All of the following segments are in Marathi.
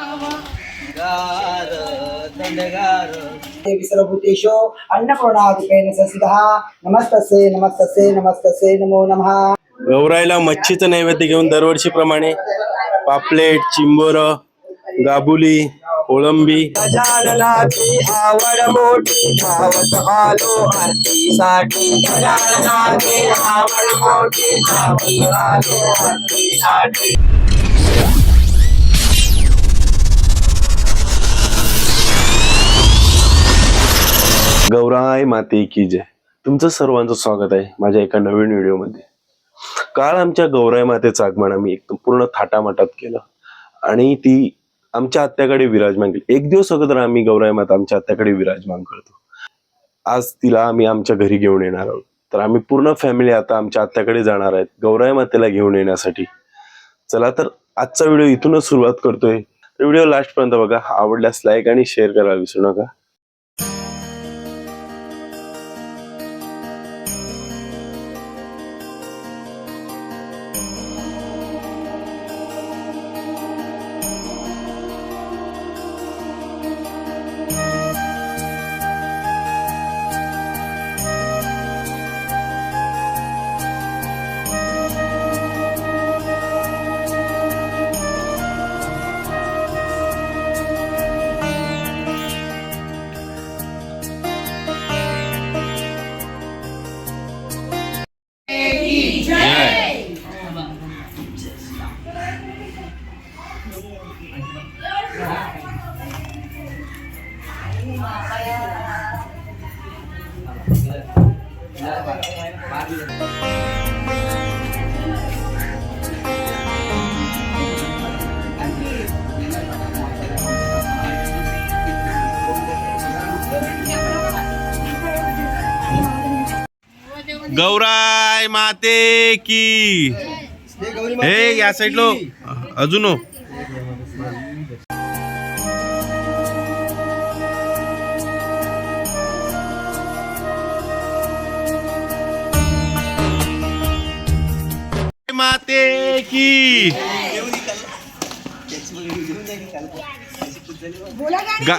गार थंडगार देवी सर्वभूतेषु अन्नपूर्णारूपेण संस्थितः नमस्तसे नमस्तसे नमस्तसे नमो नमः गौराईला मच्छीचं नैवेद्य घेऊन दरवर्षीप्रमाणे पापलेट चिंबोर गाबुली कोळंबी गजाननाची आवड मोठी धावत आलो आरतीसाठी गजाननाची आवड मोठी धावत आलो आरतीसाठी गौराय माते की जय. तुमचं सर्वांचं स्वागत आहे माझ्या एका नवीन व्हिडिओमध्ये. काल आमच्या गौराय मातेचं आगमन आम्ही एकदम पूर्ण थाटामाटात केलं. आणि ती आमच्या आत्याकडे विराजमान केली. एक दिवस अगोदर आम्ही गौराय माता आमच्या आत्याकडे विराजमान करतो. आज तिला आम्ही आमच्या घरी घेऊन येणार आहोत. तर आम्ही पूर्ण फॅमिली आता आमच्या आत्याकडे जाणार आहेत गौराय मातेला घेऊन येण्यासाठी. चला तर आजचा व्हिडिओ इथूनच सुरुवात करतोय. तर व्हिडिओ लास्टपर्यंत बघा. आवडल्यास लाईक आणि शेअर करायला विसरू नका. गौराय माते की। हे या साईडलो. अजून हो. माते की। गा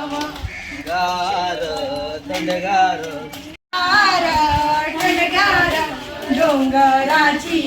गार थंडगार थंडगार डोंगराची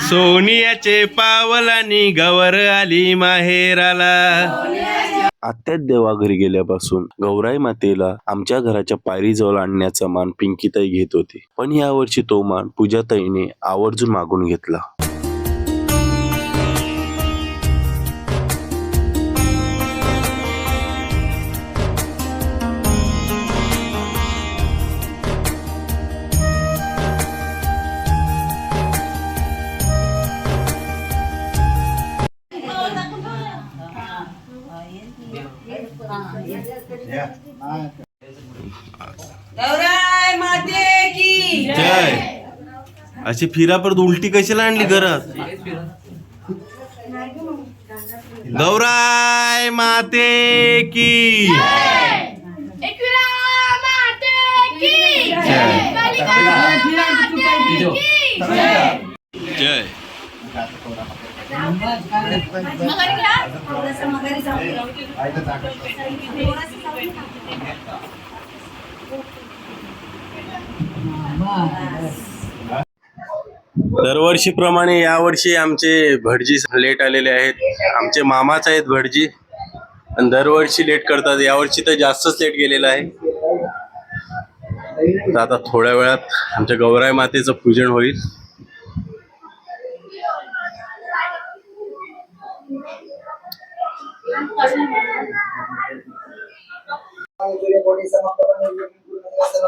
सोनियाचे पावलानी गवर आली माहेराला. आत्यात देवाघरी गेल्यापासून गौराई मातेला आमच्या घराच्या पायरीजवळ आणण्याचा मान पिंकीताई घेत होती. पण यावर्षी तो मान पूजाताईने आवर्जून मागून घेतला. अशी फिरा परत उलटी कशाला आणली घरात गौराय माते की. जय! दरवर्षीप्रमाणे यावर्षी आमचे भटजी लेट आलेले आहेत. आमचे मामाच आहेत भटजी. आणि दरवर्षी लेट करतात. यावर्षी तर जास्तच लेट गेलेला आहे. तर आता थोड्या वेळात आमच्या गौराई मातेचं पूजन होईल.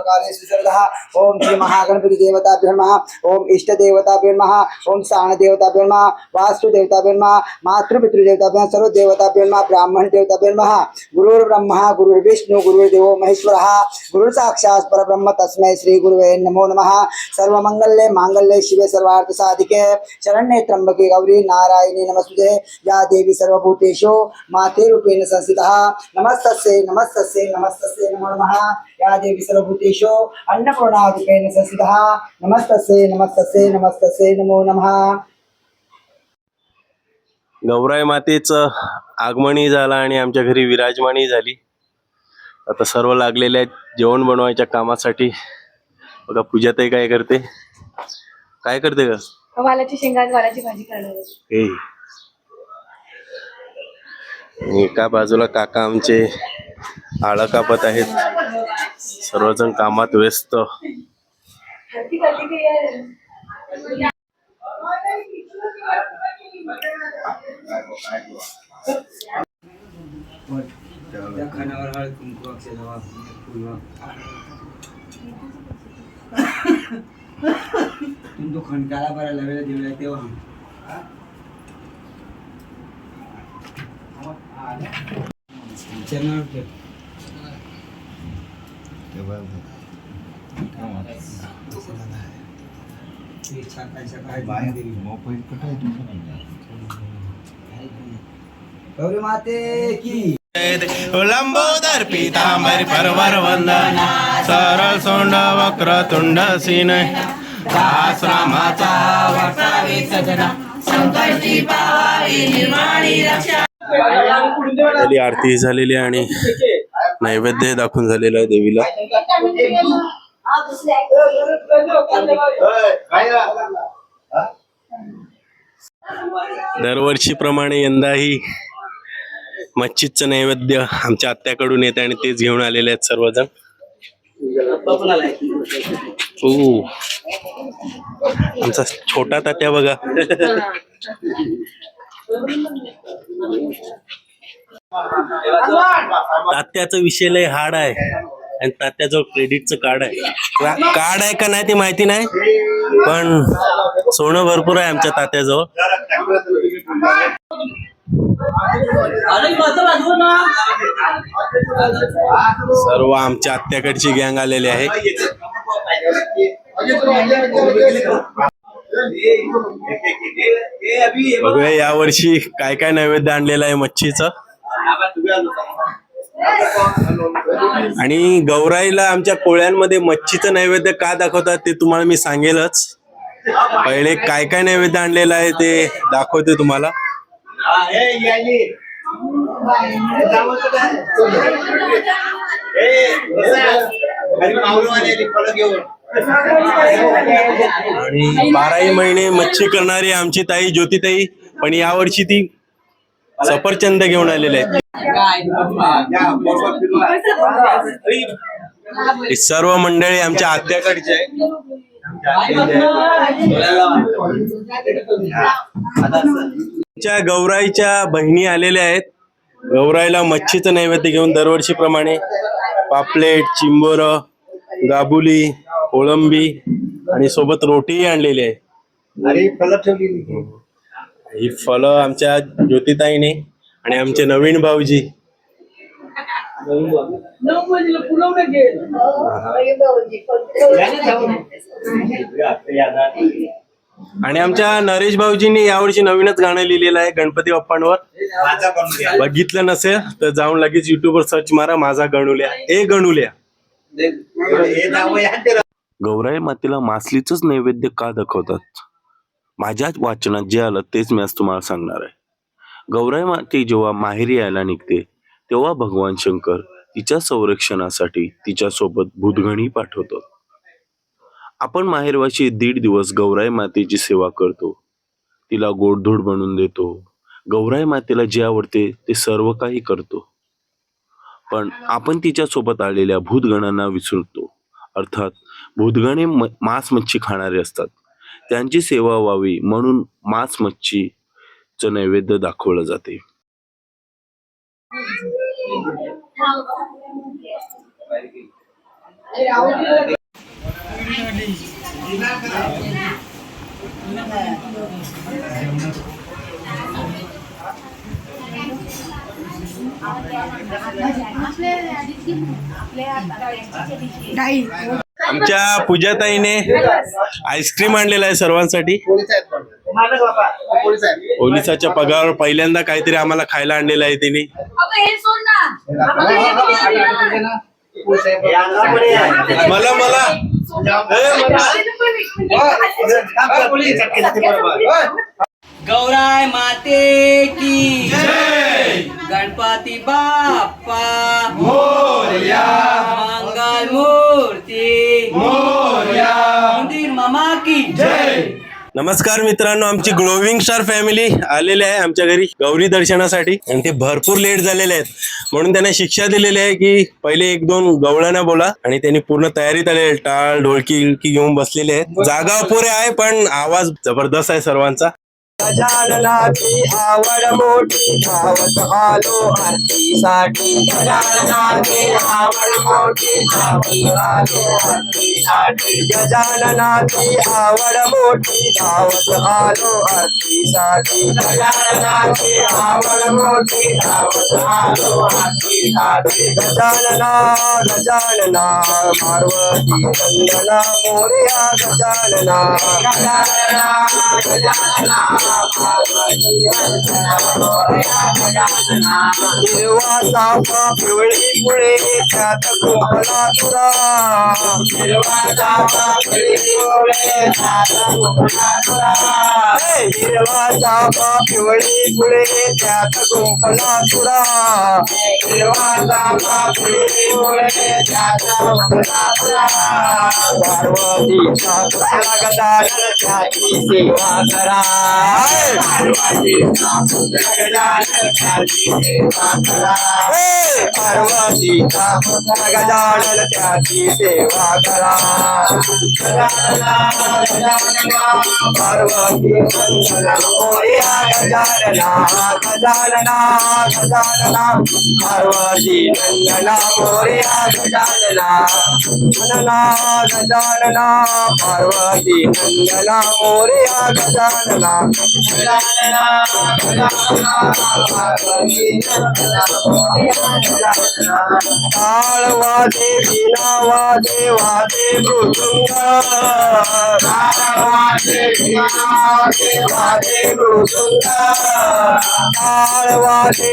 कोणी समाप्त ॐ श्री महागणपति देवताभ्यो नमः। ॐ इष्ट देवताभ्यो नमः। ओम स्थान नमः। वास्तु नमः। मातृपितृदेवताभ्यो नमः। नमः। नमः। गुरुर्ब्रह्मा गुरुर्विष्णु गुरुर्देवो महेश्वरः। गुरुसाक्षात् परब्रह्म तस्मै श्रीगुरुवे नमो नमः। सर्वमङ्गल्ये माङ्गल्ये शिवे सर्वार्थसाधिके। शरण्ये त्र्यम्बके गौरी नारायणी नमस्ते या देवी सर्वभूतेषु माते रूपेण संस्थितः। नमस्तस्यै नमस्तस्यै नमस्तस्यै नमो नमः। या देवी सर्वभूतेषु अन्नपूर्णा रूपेण संस्थितः नमस्तस्यै नमस्तस्यै नमस्तस्यै नमो नमः। गौराई मातेचं आगमनही झालं आणि आमच्या घरी विराजमानही झाली. आता सर्व लागलेले आहेत जेवण बनवायच्या कामासाठी. बघा पूजाताई काय करते? काय करते ग? वालाची शेंगा वालाची भाजी करणार. हे एका बाजूला काका आमचे आळा कापत आहेत. सर्वजण कामात व्यस्त. तुमचं खणकाला बरा लागला देवला तेव्हा. गौरी माते की लंबोदर पितांबर परवर वंदन सरळ सोंड वक्र तुंड सिन आश्रमाचा झाली आरती झालेली आणि नैवेद्य दाखवून झालेला आहे देवीला. दरवर्षीप्रमाणे यंदाही मच्छीचं नैवेद्य आमच्या आत्याकडून येते आणि तेच घेऊन आलेले आहेत सर्वजण. ओ आमचा छोटा तात्या बघा. तात्याचा विषय लय हार्ड आहे. आणि तात्याजवळ क्रेडिटचं कार्ड आहे. कार्ड आहे का नाही ते माहिती नाही. पण सोनं भरपूर आहे आमच्या तात्याजवळ. सर्व आमच्या आत्याकडची गँग आलेली आहे. बघूया यावर्षी काय काय नैवेद्य आणलेलं आहे मच्छीचं. आणि गौराईला आमच्या कोळ्यांमध्ये मच्छीचं नैवेद्य का दाखवतात ते तुम्हाला मी सांगेलच. पहिले काय काय नैवेद्य आणलेलं आहे ते दाखवते तुम्हाला. आणि बाराही महिने मच्छी करणारी आमची ताई ज्योतिताई पण यावर्षी ती सफरचंद घेऊन आलेले आहेत. सर्व मंडळी आमच्या आत्याकडचे आहे आमच्या गौराईच्या बहिणी आलेल्या आहेत. गौराईला मच्छीचं नैवेद्य घेऊन दरवर्षीप्रमाणे पापलेट चिंबोर गाबुली कोळंबी आणि सोबत रोटीही आणलेली आहे. ही फळं आमच्या ज्योतिताईने आणि आमचे नवीन भाऊजी. आणि आमच्या नरेश भाऊजींनी यावर्षी नवीनच गाणं लिहिलेलं आहे गणपती बाप्पांवर. बघितलं नसेल तर जाऊन लगेच युट्यूबवर सर्च मारा माझा गणुल्या. ए गणुल्या. गौराई मातेला मासलीच नैवेद्य का दाखवतात? माझ्याच वाचनात जे आलं तेच मी आज तुम्हाला सांगणार आहे. गौराई माते जेव्हा माहेरी यायला निघते तेव्हा भगवान शंकर तिच्या संरक्षणासाठी तिच्यासोबत भूतगणी पाठवतो आपण माहेरवाशी दीड दिवस गौराई मातेची सेवा करतो. तिला गोडधोड बनवून देतो. गौराई मातेला जे आवडते ते सर्व काही करतो. पण आपण तिच्या सोबत आलेल्या भूतगणांना विसरतो. अर्थात भूतगणे मांस मच्छी खाणारे असतात. त्यांची सेवा व्हावी म्हणून मांस मच्छीचं नैवेद्य दाखवलं जाते. आमच्या पूजाताईने आईस्क्रीम आणलेला आहे सर्वांसाठी पोलिसाच्या पगार पहिल्यांदा काहीतरी आम्हाला खायला आणलेलं आहे तिने हे हे. मला मला मला गौराय माते की। गणपती बाप्पा। मंगल मूर्ती। मंदिर मामा की। नमस्कार मित्रांनो आमची ग्लोविंग स्टार फॅमिली आलेली आहे आमच्या घरी गौरी दर्शनासाठी. आणि ते भरपूर लेट झालेले आहेत. म्हणून त्यांना शिक्षा दिलेली आहे की पहिले एक दोन गवळ्यांना बोला आणि त्यांनी पूर्ण तयारीत आले टाळ ढोलकी घेऊन बसलेले आहेत. जागा पुरे आहे पण आवाज जबरदस्त आहे सर्वांचा. गजाननाची आवड मोठी धावत आलो आरतीसाठी गजाननाची आवड मोठी धावत आलो आरतीसाठी गजाननाची आवड मोठी धावत आलो आरतीसाठी गजाननाची आवड मोठी धावत आलो आरतीसाठी गजानना गजानना पार्वती नंदना मोरया गजानना. गजानना गजानना हिरवा सापा पिवळी फुले त्यात कुंभला तुरा हिरवा चाफा पिवळी फुले त्यात कुंभला तुरा हिरवा पिवळी त्यात तुरा हिरवा पिवळी त्यात तुरा पार्वतीचा कसला त्याची सेवा करा. पार्वतीचा कसला गदान त्याची सेवा करा पार्वतीचा कसला गजानन त्याची सेवा करा पार्वती मंगल मोरया गजानना गजानना गजानना पार्वती नंदना मोरया गजानना गजानना गजानना पार्वती नंदना मोरया गजानना गजानना गजानना पार्वती नंदना मोरया गजानना टाळ वाजे वीणा वाजे वाजे मृदुंग टाळ वाजे वीणा वाजे वाजे मृदुंग टाळ वाजे